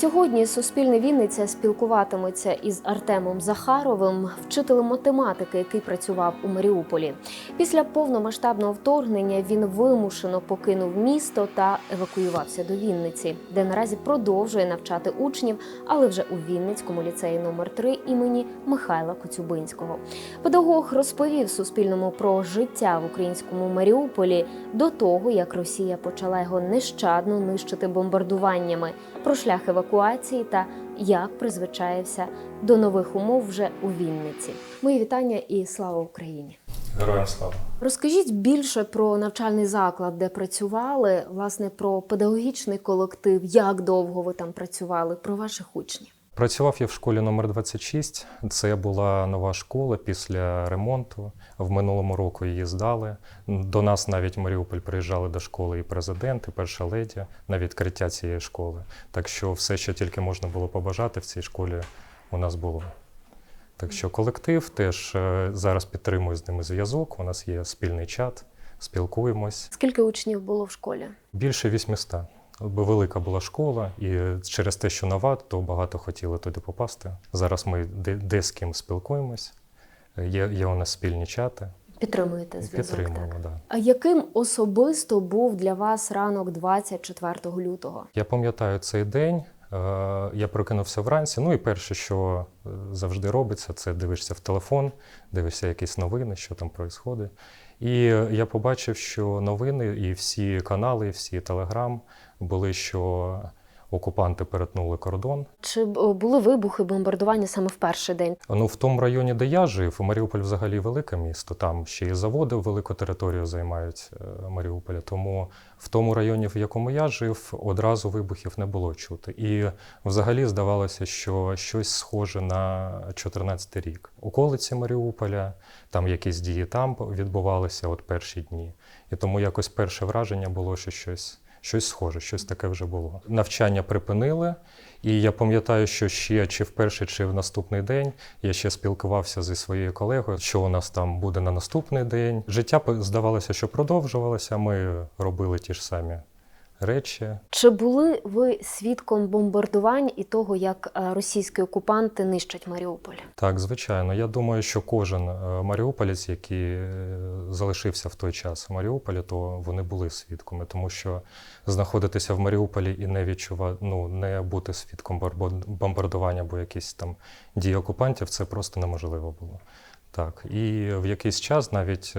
Сьогодні Суспільне Вінниця спілкуватиметься із Артемом Захаровим, вчителем математики, який працював у Маріуполі. Після повномасштабного вторгнення він вимушено покинув місто та евакуювався до Вінниці, де наразі продовжує навчати учнів, але вже у Вінницькому ліцеї номер 3 імені Михайла Коцюбинського. Педагог розповів Суспільному про життя в українському Маріуполі до того, як Росія почала його нещадно нищити бомбардуваннями, про шлях евакуації та як призвичаєвся до нових умов вже у Вінниці. Мої вітання і слава Україні! Героям слава. Розкажіть більше про навчальний заклад, де працювали, власне, про педагогічний колектив, як довго ви там працювали, про ваших учнів. Працював я в школі номер 26. Це була нова школа після ремонту. В минулому року її здали. До нас навіть в Маріуполь приїжджали до школи і президент, і перша леді на відкриття цієї школи. Так що все, що тільки можна було побажати в цій школі, у нас було. Так що колектив теж е, зараз підтримує з ними зв'язок. У нас є спільний чат, спілкуємось. Скільки учнів було в школі? Більше 800. Велика була школа, і через те, що нова, то багато хотіли туди попасти. Зараз ми де, де з ким спілкуємось. Є, є у нас спільні чати. Підтримуєте зв'язок? Підтримуємо. Так? Да. А яким особисто був для вас ранок 24 лютого? Я пам'ятаю цей день. Е, Я прокинувся вранці. Ну і перше, що е, завжди робиться, це дивишся в телефон, дивишся якісь новини, що там відбувається. І я побачив, що новини і всі канали, і всі телеграм були, що окупанти перетнули кордон. Чи були вибухи, бомбардування саме в перший день? Ну, в тому районі, де я жив, Маріуполь взагалі велике місто. Там ще і заводи велику територію займають е, Маріуполя. Тому в тому районі, в якому я жив, одразу вибухів не було чути. І взагалі здавалося, що щось схоже на 14 рік. Околиці Маріуполя, там якісь дії там відбувалися от перші дні. І тому якось перше враження було, що щось. Щось схоже, щось таке вже було. Навчання припинили, і я пам'ятаю, що ще чи в перший, чи в наступний день я ще спілкувався зі своєю колегою, що у нас там буде на наступний день. Життя здавалося, що продовжувалося. Ми робили ті ж самі речі. Чи були ви свідком бомбардувань і того, як е, російські окупанти нищать Маріуполь? Так, звичайно. Я думаю, що кожен е, маріуполець, який е, залишився в той час в Маріуполі, то вони були свідками, тому що знаходитися в Маріуполі і не відчувати, ну не бути свідком бомбардування або якісь там дії окупантів, це просто неможливо було. Так, і в якийсь час навіть.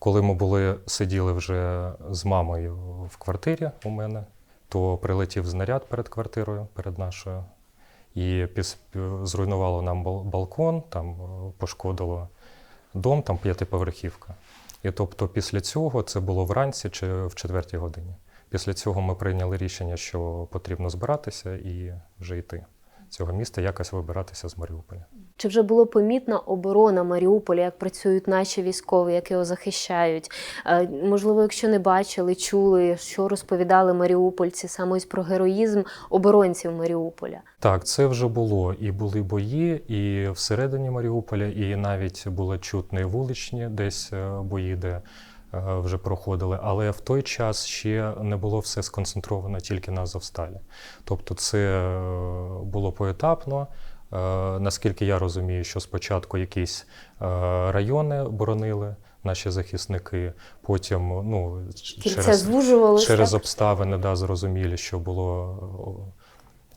Коли ми були, сиділи вже з мамою в квартирі у мене, то прилетів знаряд перед квартирою, перед нашою, і зруйнувало нам балкон, там е, пошкодило дом, там п'ятиповерхівка. І тобто після цього це було вранці чи в четвертій годині. Після цього ми прийняли рішення, що потрібно збиратися і вже йти цього міста, якось вибиратися з Маріуполя. Чи вже було помітна оборона Маріуполя, як працюють наші військові, як його захищають? Е, Можливо, якщо не бачили, чули, що розповідали маріупольці саме ось про героїзм оборонців Маріуполя. Так, це вже було. І були бої, і всередині Маріуполя, і навіть були чутні вуличні десь е, бої, де вже проходили. Але в той час ще не було все сконцентровано тільки на Азовсталі. Тобто це е, було поетапно. Е, Наскільки я розумію, що спочатку якісь е, райони боронили наші захисники, потім ну, звужувалося. через обставини да, зрозумілі, що було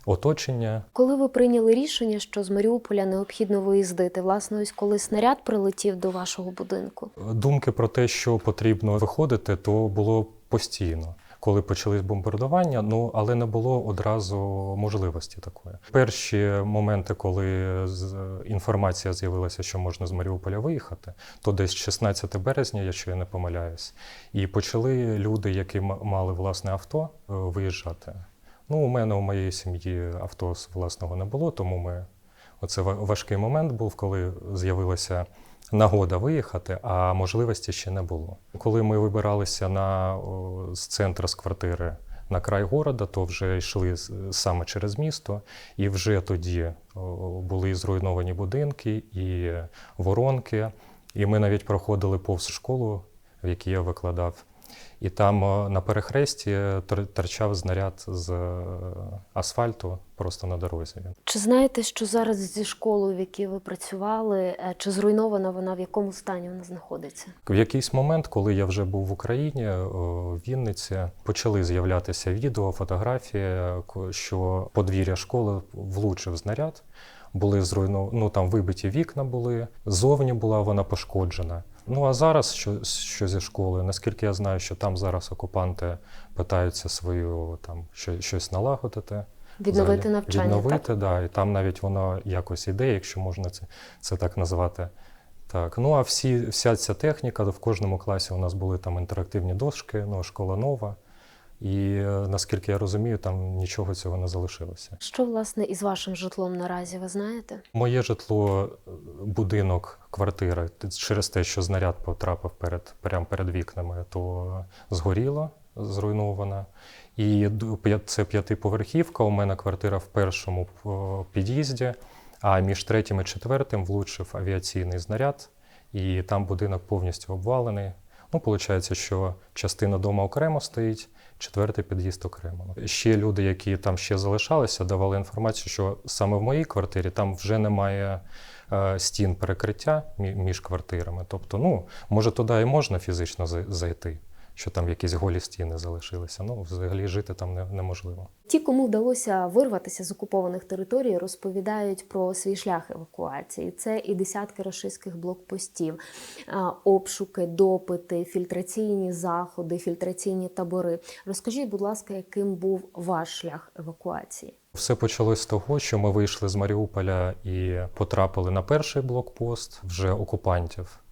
оточення. Коли ви прийняли рішення, що з Маріуполя необхідно виїздити, власне, ось коли снаряд прилетів до вашого будинку. Думки про те, що потрібно виходити, то було постійно. Коли почались бомбардування, ну але не було одразу можливості такої. Перші моменти, коли інформація з'явилася, що можна з Маріуполя виїхати, то десь 16 березня, якщо я не помиляюсь, і почали люди, які мали власне авто, е, виїжджати. Ну, у мене у моєї сім'ї авто власного не було, тому ми оце важкий момент був, коли з'явилася нагода виїхати, а можливості ще не було. Коли ми вибиралися на, з центру з квартири на край города, то вже йшли саме через місто, і вже тоді були зруйновані будинки, і воронки. І ми навіть проходили повз школу, в якій я викладав. І там е, на перехресті тер- торчав знаряд з е, асфальту просто на дорозі. Чи знаєте, що зараз зі школою, в якій ви працювали, е, чи зруйнована вона, в якому стані вона знаходиться? В якийсь момент, коли я вже був в Україні, е, в Вінниці, почали з'являтися відео, фотографії, е, що подвір'я школи влучив знаряд. Були зруйновані, ну там вибиті вікна були, зовні була вона пошкоджена. Ну а зараз що, що зі школою, наскільки я знаю, що там зараз окупанти питаються свою там що, щось налагодити. Відновити взагалі. навчання? Відновити, так? да, і там навіть воно якось іде, якщо можна це, це так назвати. Так, ну а всі, вся ця техніка, в кожному класі у нас були там інтерактивні дошки, ну, школа нова. І е, наскільки я розумію, там нічого цього не залишилося. Що власне із вашим житлом наразі, ви знаєте? Моє житло, е, будинок, квартира, через те, що знаряд потрапив перед, прямо перед вікнами, то згоріло, зруйновано. І це п'ятиповерхівка. У мене квартира в першому е, під'їзді, а між третім і четвертим влучив авіаційний знаряд, і там будинок повністю обвалений. Ну, виходить, що частина дому окремо стоїть, четвертий під'їзд окремо. Ще люди, які там ще залишалися, давали інформацію, що саме в моїй квартирі там вже немає е, стін перекриття між квартирами. Тобто, ну, може, туди і можна фізично зайти, що там якісь голі стіни залишилися. Ну, взагалі жити там неможливо. Ті, кому вдалося вирватися з окупованих територій, розповідають про свій шлях евакуації. Це і десятки рашистських блокпостів, обшуки, допити, фільтраційні заходи, фільтраційні табори. Розкажіть, будь ласка, яким був ваш шлях евакуації? Все почалось з того, що ми вийшли з Маріуполя і потрапили на перший блокпост вже окупантів.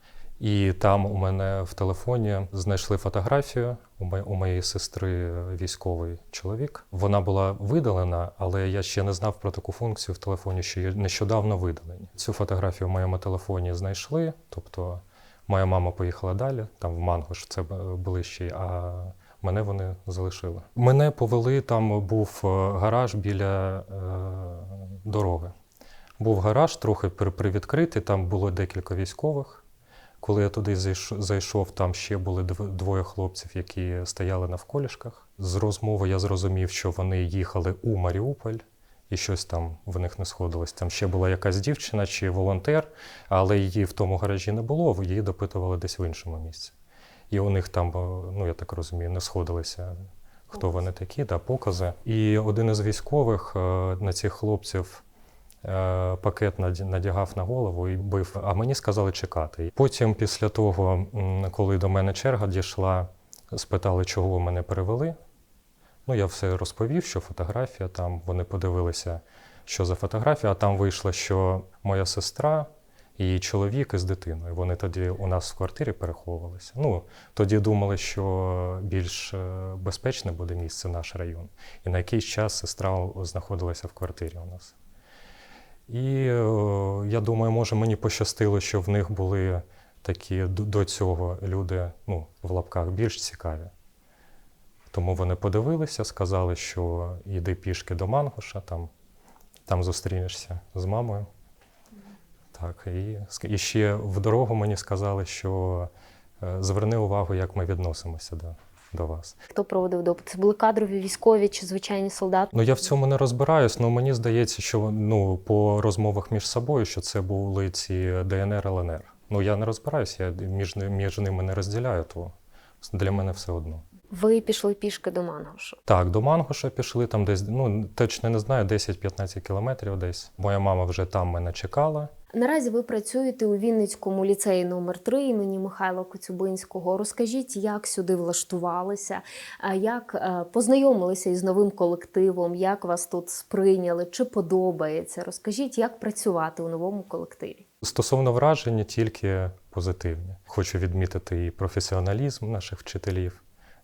І там у мене в телефоні знайшли фотографію у мо- у моєї сестри військовий чоловік. Вона була видалена, але я ще не знав про таку функцію в телефоні, що нещодавно видалені. Цю фотографію в моєму телефоні знайшли. Тобто моя мама поїхала далі, там в Мангош, це ближче, а мене вони залишили. Мене повели, там був е, гараж біля е, дороги. Був гараж, трохи при- привідкритий, там було декілька військових. Коли я туди зайш- зайшов, там ще були двоє хлопців, які стояли навколішках. З розмови я зрозумів, що вони їхали у Маріуполь, і щось там в них не сходилось. Там ще була якась дівчина чи волонтер, але її в тому гаражі не було, її допитували десь в іншому місці. І у них там, е, ну я так розумію, не сходилися, хто вони такі, да, покази. І один із військових е, на цих хлопців пакет надягав на голову і бив, а мені сказали чекати. Потім, після того, коли до мене черга дійшла, спитали, чого мене перевели. Ну, я все розповів, що фотографія там, вони подивилися, що за фотографія, а там вийшло, що моя сестра і чоловік із дитиною. Вони тоді у нас в квартирі переховувалися. Ну, тоді думали, що більш е, безпечне буде місце наш район. І на якийсь час сестра знаходилася в квартирі у нас. І е, я думаю, може мені пощастило, що в них були такі до цього люди, ну, в лапках більш цікаві. Тому вони подивилися, сказали, що йди пішки до Мангоша, там, там зустрінешся з мамою. Так, і, і ще в дорогу мені сказали, що е, зверни увагу, як ми відносимося до, до вас. Хто проводив допит? Це були кадрові військові чи звичайні солдати? Ну я в цьому не розбираюсь, але мені здається, що ну, по розмовах між собою, що це були ці ДНР, ЛНР. Ну я не розбираюся, я між, між ними не розділяю, то для мене все одно. Ви пішли пішки до Мангошу. Так, до Мангоша пішли, там десь, ну точно не знаю, 10-15 кілометрів десь. Моя мама вже там мене чекала. Наразі ви працюєте у Вінницькому ліцеї номер 3 імені Михайла Коцюбинського. Розкажіть, як сюди влаштувалися, як е, познайомилися із новим колективом, як вас тут сприйняли, чи подобається? Розкажіть, як працювати у новому колективі. Стосовно враження, тільки позитивні. Хочу відмітити і професіоналізм наших вчителів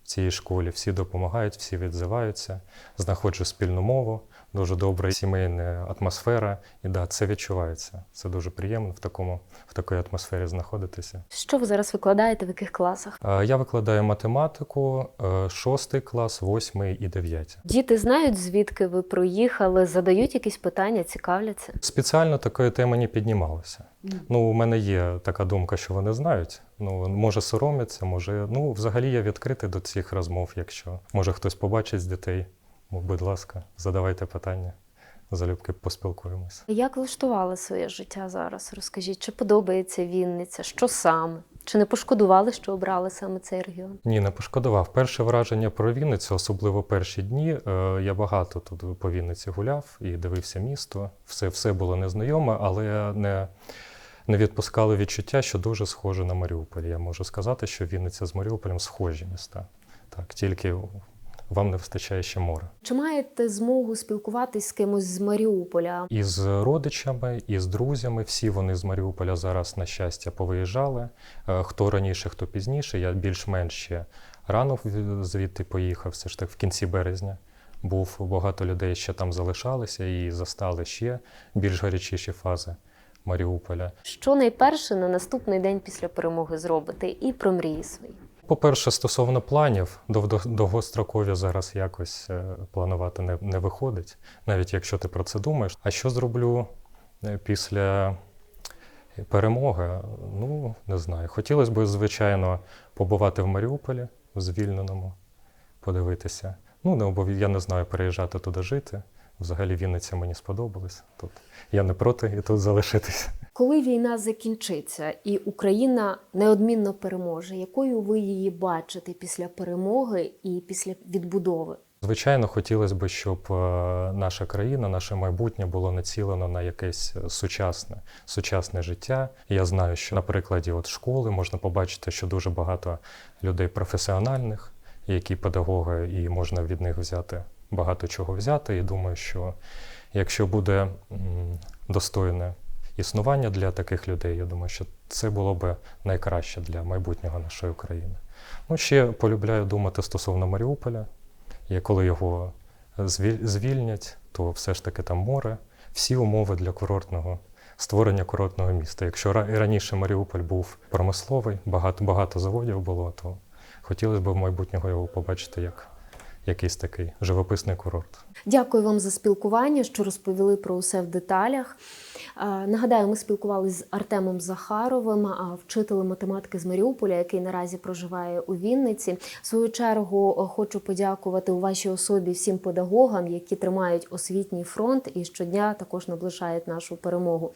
цій школі. Всі допомагають, всі відзиваються, знаходжу спільну мову, дуже добра сімейна атмосфера. І да, це відчувається. Це дуже приємно в такому в такій атмосфері знаходитися. Що ви зараз викладаєте, в яких класах? Я викладаю математику, е, шостий клас, восьмий і дев'ятий. Діти знають, звідки ви приїхали, задають якісь питання, цікавляться. Спеціально такої теми не піднімалося. Ну, у мене є така думка, що вони знають, Ну, може соромиться, може. Ну, взагалі я відкритий до цих розмов, якщо може хтось побачить з дітей. Будь ласка, задавайте питання. Залюбки поспілкуємося. Як влаштували своє життя зараз? Розкажіть, чи подобається Вінниця? Що саме? Чи не пошкодували, що обрали саме цей регіон? Ні, не пошкодував. Перше враження про Вінницю, особливо перші дні. е, Я багато тут по Вінниці гуляв і дивився місто. Все, все було незнайоме, але не, не відпускало відчуття, що дуже схоже на Маріуполь. Я можу сказати, що Вінниця з Маріуполем схожі міста. Так, тільки вам не вистачає ще моря. Чи маєте змогу спілкуватись з кимось з Маріуполя? І з родичами, і з друзями. Всі вони з Маріуполя зараз, на щастя, повиїжджали. Е, Хто раніше, хто пізніше. Я більш-менш ще рано звідти поїхав, все ж так в кінці березня. Був багато людей, ще там залишалися і застали ще більш гарячіші фази Маріуполя. Що найперше на наступний день після перемоги зробите і про мрії свої? По-перше, стосовно планів, дов- довгострокові зараз якось е, планувати не, не виходить, навіть якщо ти про це думаєш. А що зроблю е, після перемоги? Ну, не знаю. Хотілося б, звичайно, побувати в Маріуполі, в звільненому, подивитися. Ну, не обов... я не знаю, переїжджати туди жити. Взагалі Вінниця мені сподобалась. Тут я не проти і тут залишитися. Коли війна закінчиться і Україна неодмінно переможе, якою ви її бачите після перемоги і після відбудови? Звичайно, хотілося б, щоб е, наша країна, наше майбутнє було націлено на якесь сучасне, сучасне життя. Я знаю, що на прикладі от школи можна побачити, що дуже багато людей професіональних, які педагоги, і можна від них взяти багато чого взяти. І думаю, що якщо буде достойне існування для таких людей, я думаю, що це було б найкраще для майбутнього нашої країни. Ну, ще полюбляю думати стосовно Маріуполя. І коли його звіль- звільнять, то все ж таки там море, всі умови для курортного створення курортного міста. Якщо раніше Маріуполь був промисловий, багато, багато заводів було, то хотілося б в майбутнього його побачити як якийсь такий живописний курорт. Дякую вам за спілкування, що розповіли про усе в деталях. Е, Нагадаю, ми спілкувалися з Артемом Захаровим, вчителем математики з Маріуполя, який наразі проживає у Вінниці. В свою чергу е, хочу подякувати у вашій особі всім педагогам, які тримають освітній фронт і щодня також наближають нашу перемогу.